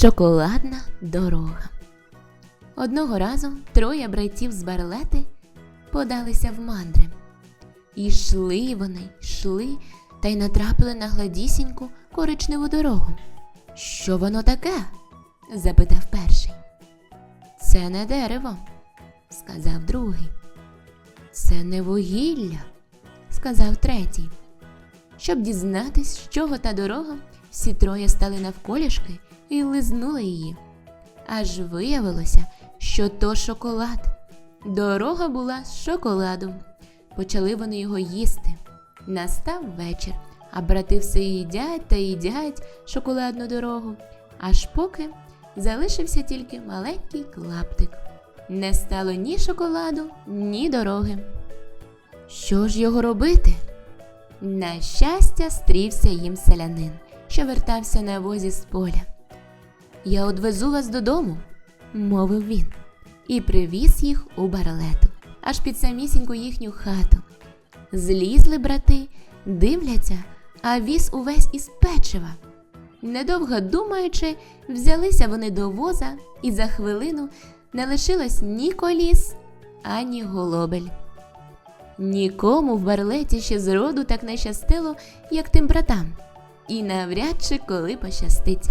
Шоколадна дорога. Одного разу троє братів з Барлети подалися в мандри. І йшли вони, йшли та й натрапили на гладісіньку коричневу дорогу. Що воно таке? запитав перший. Це не дерево, сказав другий. Це не вугілля, сказав третій. Щоб дізнатись, з чого та дорога, всі троє стали навколішки і лизнули її. Аж виявилося, що то шоколад. Дорога була з шоколаду. Почали вони його їсти. Настав вечір, а брати все їдять та їдять шоколадну дорогу, аж поки залишився тільки маленький клаптик. Не стало ні шоколаду, ні дороги. Що ж його робити? На щастя, стрівся їм селянин, що вертався на возі з поля. Я одвезу вас додому, мовив він, і привіз їх у барлету, аж під самісіньку їхню хату. Злізли брати, дивляться, а віз увесь із печива. Недовго думаючи, взялися вони до воза, і за хвилину не лишилось ні коліс, ані голобель. Нікому в барлеті ще зроду так не щастило, як тим братам, і навряд чи коли пощастить.